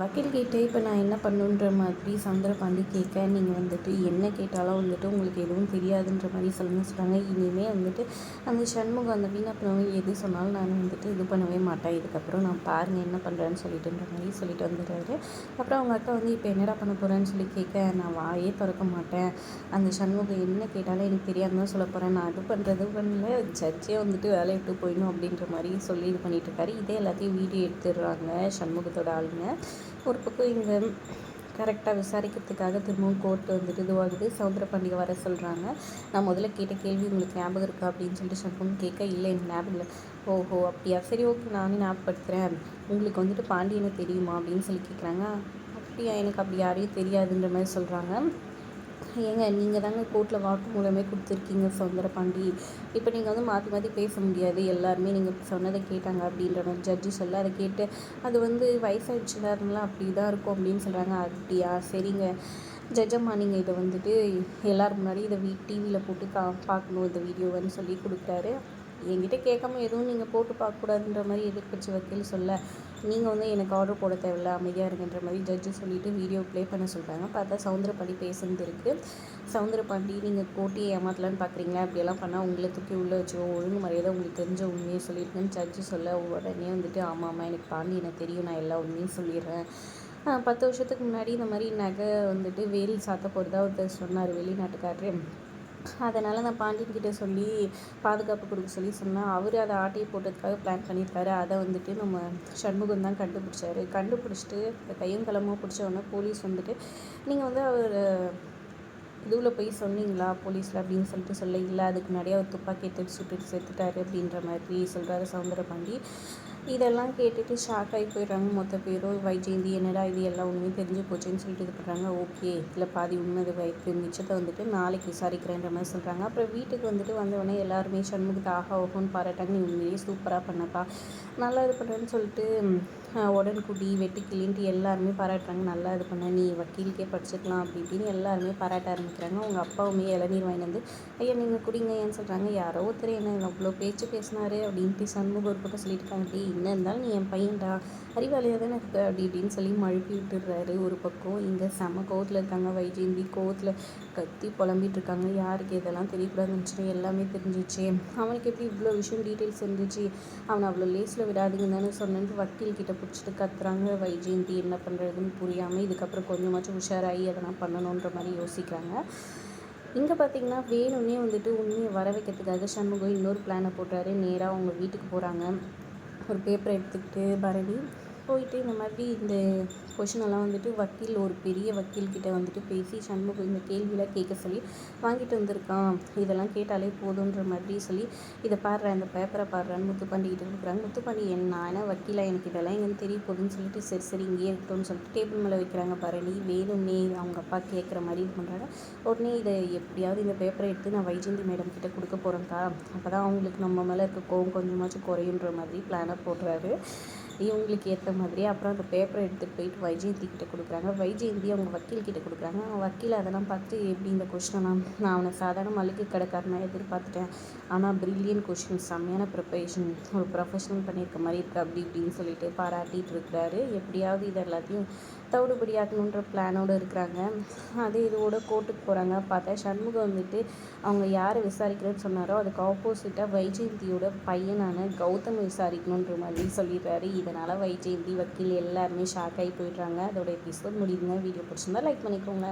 வக்கீல்கிட்ட இப்போ நான் என்ன பண்ணுன்ற மாதிரி சந்திரபாண்டி கேட்க நீங்கள் வந்துட்டு என்ன கேட்டாலும் வந்துட்டு உங்களுக்கு எதுவும் தெரியாதுன்ற மாதிரி சொல்லுங்க சொல்கிறாங்க இனிமேல் வந்துட்டு அந்த சண்முகம் அந்த வீணா பண்ணவங்க எது சொன்னாலும் நான் வந்துட்டு இது பண்ணவே மாட்டேன். இதுக்கப்புறம் நான் பாருங்கள் என்ன பண்ணுறேன்னு சொல்லிட்டுன்ற மாதிரி சொல்லிட்டு வந்துடுறாரு. அப்புறம் அவங்க அக்கா வந்து இப்போ என்னடா பண்ண போகிறேன்னு சொல்லி கேட்க நான் வாயே திறக்க மாட்டேன். அந்த சண்முகம் என்ன கேட்டாலும் எனக்கு தெரியாதுன்னு தான் சொல்ல போகிறேன் நான் அது பண்ணுறது பண்ணல. ஜட்ஜே வந்துட்டு வேலையை விட்டு போயிடணும் அப்படின்ற மாதிரி சொல்லி இது பண்ணிகிட்டு இருக்காரு. இதே எல்லாத்தையும் வீடியோ எடுத்துடுறாங்க சண்முகத்தோட ஆளுங்க. ஒரு பக்கம் இங்கே கரெக்டாக விசாரிக்கிறதுக்காக திரும்பவும் கோர்ட்டு வந்துட்டு இதுவாகுது. சவுந்தர பண்டிகை வர சொல்கிறாங்க நான் முதல்ல கேட்ட கேள்வி உங்களுக்கு ஞாபகம் இருக்கா அப்படின்னு சொல்லிட்டு சம்பவம் கேட்க இல்லை எனக்கு ஞாபகம் இல்லை. ஓஹோ அப்படியா? சரி ஓகே நானே ஞாபகப்படுத்துகிறேன் உங்களுக்கு வந்துட்டு பாண்டியனை தெரியுமா? அப்படின்னு சொல்லி கேட்குறாங்க அப்படியா எனக்கு அப்படி யாரையும் தெரியாதுன்ற மாதிரி சொல்கிறாங்க ஏங்க நீங்கள் தாங்க கோர்ட்டில் வாக்குமூலமே கொடுத்துருக்கீங்க சுதந்திர பாண்டி இப்போ நீங்கள் வந்து மாற்றி மாற்றி பேச முடியாது. எல்லாருமே நீங்கள் சொன்னதை கேட்டாங்க அப்படின்ற மாதிரி ஜட்ஜி சொல்ல அதை கேட்டு அது வந்து வயசாகிடுச்சுலாருங்களா அப்படி தான் இருக்கும் அப்படின்னு சொல்கிறாங்க அப்படியா? சரிங்க. ஜட்ஜம்மா நீங்கள் இதை வந்துட்டு எல்லோரும் முன்னாடி இதை வீ டிவியில் போட்டு கா பார்க்கணும் இந்த வீடியோன்னு சொல்லி கொடுத்தாரு என்கிட்ட கேட்காம எதுவும் நீங்கள் போட்டு பார்க்கக்கூடாதுன்ற மாதிரி எதிர்கட்சி வக்கீல் சொல்ல நீங்கள் வந்து எனக்கு ஆர்டர் போட தேவையில்ல அமைதியாக இருக்குன்ற மாதிரி ஜட்ஜு சொல்லிவிட்டு வீடியோ ப்ளே பண்ண சொல்கிறாங்க பார்த்தா சவுந்தரபாண்டி பேசுனது இருக்குது சவுந்தரபாண்டி நீங்கள் போட்டி ஏமாத்தலான்னு பார்க்குறீங்களா அப்படியெல்லாம் பண்ணால் உங்களை தூக்கி உள்ளே வச்சுருவோம். ஒழுங்கு மரியாதை உங்களுக்கு தெரிஞ்ச உண்மையை சொல்லியிருக்குன்னு ஜட்ஜு சொல்ல உடனே வந்துட்டு ஆமாம் ஆமாம் எனக்கு பாண்டி எனக்கு தெரியும். நான் எல்லா உண்மையும் சொல்லிடுறேன். பத்து வருஷத்துக்கு முன்னாடி இந்த மாதிரி நகை வந்துட்டு வேல் சாத்த போகிறதா ஒருத்தர் சொன்னார் வெளிநாட்டுக்காரரு. அதனால் நான் பாண்டியன்கிட்ட சொல்லி பாதுகாப்பு கொடுக்க சொல்லி சொன்னேன். அவர் அதை ஆட்டையை போட்டதுக்காக பிளான் பண்ணியிருக்காரு. அதை வந்துட்டு நம்ம சண்முகம் தான் கண்டுபிடிச்சாரு. கண்டுபிடிச்சிட்டு கையும் களமாக பிடிச்ச போலீஸ் வந்துட்டு நீங்கள் வந்து அவர் இதுவில் போய் சொன்னீங்களா போலீஸில்? அப்படின்னு சொல்லிட்டு சொல்ல இல்லை அதுக்கு முன்னாடியே அவர் துப்பாக்கி எடுத்து சுட்டுட்டு செத்துட்டாரு அப்படின்ற மாதிரி சொல்கிறாரு சவுந்தரபாண்டி. இதெல்லாம் கேட்டுட்டு ஷாக் ஆகி போயிடுறாங்க மொத்த பேரும். வைஜெயந்தி என்னடா இது? எல்லாம் உண்மையும் தெரிஞ்சு போச்சுன்னு சொல்லிட்டு இது பண்ணுறாங்க ஓகே இல்லை பாதி உண்மை இது வைத்து மிச்சத்தை வந்துட்டு நாளைக்கு விசாரிக்கிறேன்ற மாதிரி சொல்கிறாங்க அப்புறம் வீட்டுக்கு வந்துட்டு வந்தவொடனே எல்லாருமே சண்முகத்தை ஆஹா ஓஹோன்னு பாராட்டாங்க. நீ உண்மையிலேயே சூப்பராக பண்ணப்பா. நல்லா இது பண்ணுறேன்னு சொல்லிட்டு உடன்குடி வெட்டுக்கிளின்ட்டு எல்லாருமே பாராட்டுறாங்க. நல்லா இது பண்ண நீ வக்கீலுக்கே படிச்சுக்கலாம் அப்படி இப்படின்னு எல்லாருமே பாராட்ட ஆரம்பிக்கிறாங்க. அவங்க அப்பாவுமே இளநீர் வாங்கி வந்து ஐயா நீங்கள் குடிங்க ஏன்னு சொல்கிறாங்க யாரோ ஒருத்தர் என்ன அவ்வளோ பேச்சு பேசினாரு அப்படின்ட்டு சண்முகம் ஒரு பக்கம் சொல்லிட்டு இருக்காங்க. என்ன இருந்தாலும் நீ என் பையன்டா. அறிவாளியாக தானே இருக்க அப்படி இப்படின்னு சொல்லி மழுப்பி விட்டுடுறாரு ஒரு பக்கம். இங்கே செம கோவத்தில் இருக்காங்க வைஜெயந்தி கோவத்தில் கத்தி புலம்பிட்டு இருக்காங்க. யாருக்கு இதெல்லாம் தெரியக்கூடாதுன்னு எல்லாமே தெரிஞ்சிச்சு அவனுக்கு எப்படி இவ்வளோ விஷயம் டீட்டெயில்ஸ் இருந்துச்சு? அவனை அவ்வளோ லேஸில் விடாதுங்க தானே சொன்னேன்ட்டு வக்கீல் கிட்ட பிடிச்சிட்டு கத்துறாங்க வைஜெயந்தி என்ன பண்ணுறதுன்னு புரியாமல் இதுக்கப்புறம் கொஞ்சமாச்சும் உஷாராகி அதெல்லாம் பண்ணணுன்ற மாதிரி யோசிக்கிறாங்க. இங்கே பார்த்தீங்கன்னா வேணும்னே வந்துட்டு உண்மையை வர வைக்கிறதுக்காக சண்முகம் இன்னொரு பிளானை போட்டாரு. நேராக அவங்க வீட்டுக்கு போகிறாங்க ஒரு பேப்பரை எடுத்துக்கிட்டு பரணி போயிட்டு இந்த மாதிரி இந்த கொஷினெல்லாம் வந்துட்டு வக்கீல் ஒரு பெரிய வக்கீல்கிட்ட வந்துட்டு பேசி சண்முகம் இந்த கேள்வியெலாம் கேட்க சொல்லி வாங்கிட்டு வந்திருக்கான். இதெல்லாம் கேட்டாலே போதுன்ற மாதிரி சொல்லி இதை பாடுறேன் இந்த பேப்பரை பாடுறேன்னு முத்துப்பாண்டிகிட்ட கொடுக்குறாங்க. முத்துப்பாண்டி என்ன ஆனால் வக்கீலாக எனக்கு இதெல்லாம் எங்கேன்னு தெரிய போகுதுன்னு சொல்லிட்டு சரி சரி இங்கேயே இருக்கட்டும்னு சொல்லிட்டு டேபிள் மேலே வைக்கிறாங்க பரணி வேணும்னே அவங்க அப்பா கேட்குற மாதிரி இது பண்ணுறாங்க உடனே இதை எப்படியாவது இந்த பேப்பரை எடுத்து நான் வைஜெயந்தி மேடம் கிட்ட கொடுக்க போகிறேன்க்கா அப்போ தான் அவங்களுக்கு நம்ம மேலே இருக்க கோவம் கொஞ்சமாச்சும் குறையுன்ற மாதிரி பிளானை போடுறாரு. இவங்களுக்கு ஏற்ற மாதிரி. அப்புறம் அந்த பேப்பரை எடுத்துகிட்டு போயிட்டு வைஜெயந்தி கிட்ட கொடுக்குறாங்க. வைஜெயந்தி அவங்க வக்கீல் கிட்ட கொடுக்குறாங்க. அவங்க வக்கீல் அதெல்லாம் பார்த்து எப்படி இந்த கொஷினெல்லாம் நான் அவனை சாதாரண மளிகை கடைக்காரனாக எதிர்பார்த்துட்டேன். ஆனால் ப்ரில்லியன் கொஷின் செம்மையான ப்ரிப்பரேஷன் ஒரு ப்ரொஃபஷனல் பண்ணியிருக்க மாதிரி இருக்குது அப்படி இப்படின்னு சொல்லிட்டு பாராட்டிகிட்டு இருக்கிறாரு. எப்படியாவது இது எல்லாத்தையும் தவிடுபடியாக்கணுன்ற பிளானோடு இருக்கிறாங்க. அது இதோட கோர்ட்டுக்கு போகிறாங்க பார்த்தா சண்முகம் வந்துட்டு அவங்க யாரை விசாரிக்கிறேன்னு சொன்னாரோ அதுக்கு ஆப்போசிட்டாக வைஜெயந்தியோட பையனான கௌதம் விசாரிக்கணுன்ற மாதிரி சொல்லிடுறாரு. இதனால் வைஜெயந்தி வக்கீல் எல்லாருமே ஷாக் ஆகி போயிடுறாங்க. அதோட எபிசோட் முடியுதுங்க. வீடியோ பிடிச்சிருந்தா லைக் பண்ணிக்கோங்க.